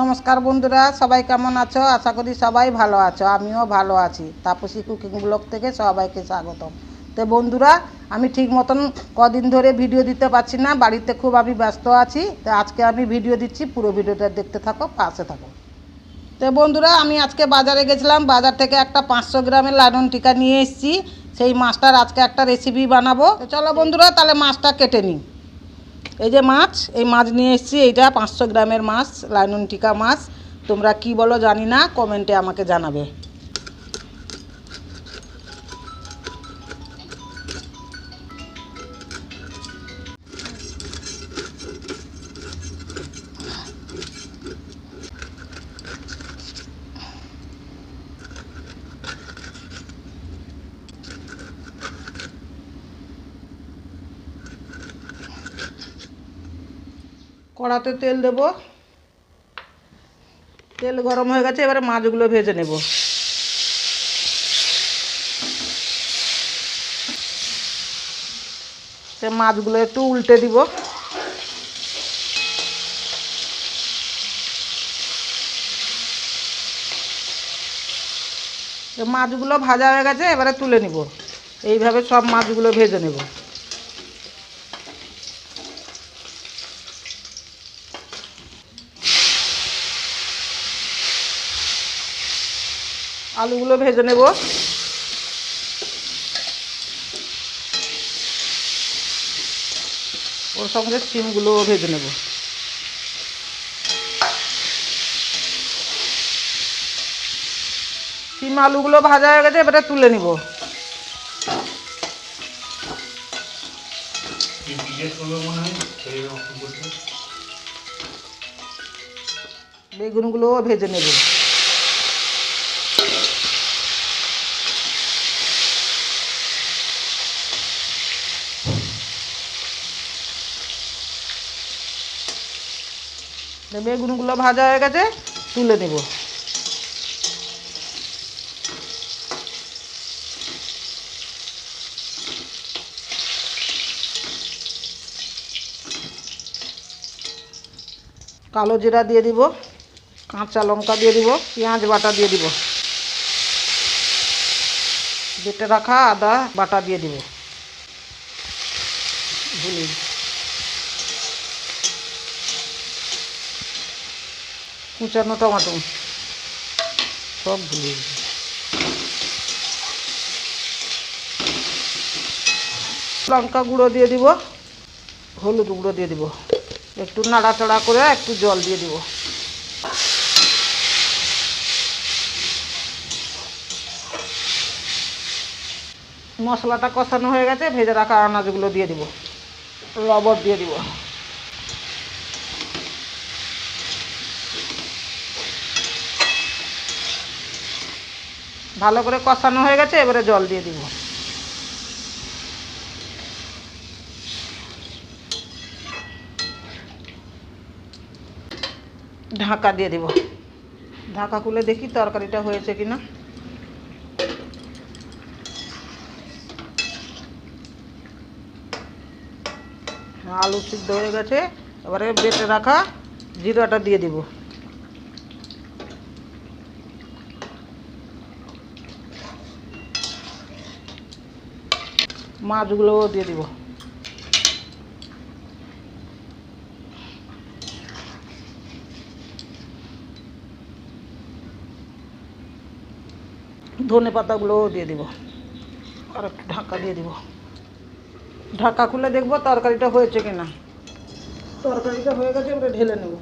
নমস্কার বন্ধুরা, সবাই কেমন আছো? আশা করি সবাই ভালো আছো, আমিও ভালো আছি। তাপসী কুকিং ব্লগ থেকে সবাইকে স্বাগতম। তো বন্ধুরা, আমি ঠিক মতন কদিন ধরে ভিডিও দিতে পারছি না, বাড়িতে খুব আমি ব্যস্ত আছি, তো আজকে আমি ভিডিও দিচ্ছি, পুরো ভিডিওটা দেখতে থাকো, পাশে থাকো। তো বন্ধুরা, আমি আজকে বাজারে গেছিলাম, বাজার থেকে একটা পাঁচশো গ্রামের লালন টিকা নিয়ে এসেছি, সেই মাছটার আজকে একটা রেসিপি বানাবো। চলো বন্ধুরা, তাহলে মাছটা কেটে নিই। এই যে মাছ, এই মাছ নিয়ে এসেছি, এইটা পাঁচশো গ্রামের মাছ, লাইনুন টিকা মাছ। তোমরা কি বলো জানি না, কমেন্টে আমাকে জানাবে। কড়াতে তেল দেব। তেল গরম হয়ে গেছে, এবারে মাছগুলো ভেজে নেব। সে মাছগুলো একটু উল্টে দিব। মাছগুলো ভাজা হয়ে গেছে, এবারে তুলে নিব। এইভাবে সব মাছগুলো ভেজে নেব। আলুগুলো ভেজে নেব। ওর সঙ্গে সিমগুলোও ভেজে নেব। সিম আলুগুলো ভাজা হয়ে গেছে এবারে তুলে নিব। বেগুনগুলোও ভেজে নেব। বেগুনগুলো ভাজা হয়ে গেছে, তুলে নেব কালো জিরা দিয়ে দিব, কাঁচা লঙ্কা দিয়ে দিব, পেঁয়াজ বাটা দিয়ে দিব। বেটে রাখা আদা বাটা দিয়ে দিব। ভুলি কুচানো টমাটো। সব ভুলে লঙ্কা গুঁড়ো দিয়ে দিব, হলুদ গুঁড়ো দিয়ে দিব। একটু নাড়াচাড়া করে একটু জল দিয়ে দিব। মশলাটা কষানো হয়ে গেছে, ভেজে রাখা আনাজগুলো দিয়ে দিব। লবণ দিয়ে দিব। ভালো করে কষানো হয়ে গেছে, এবারে জল দিয়ে দিব। ঢাকা দিয়ে দিব। ঢাকা খুলে দেখি তরকারিটা হয়েছে কিনা। আলু সিদ্ধ হয়ে গেছে, এবারে বেটে রাখা জিরাটা দিয়ে দিব। মাছগুলোও দিয়ে দিব। ধনে পাতাগুলোও দিয়ে দিব। আর একটু ঢাকা দিয়ে দিব। ঢাকা খুলে দেখব তরকারিটা হয়েছে কিনা। তরকারিটা হয়ে গেছে এবারে ঢেলে নেব।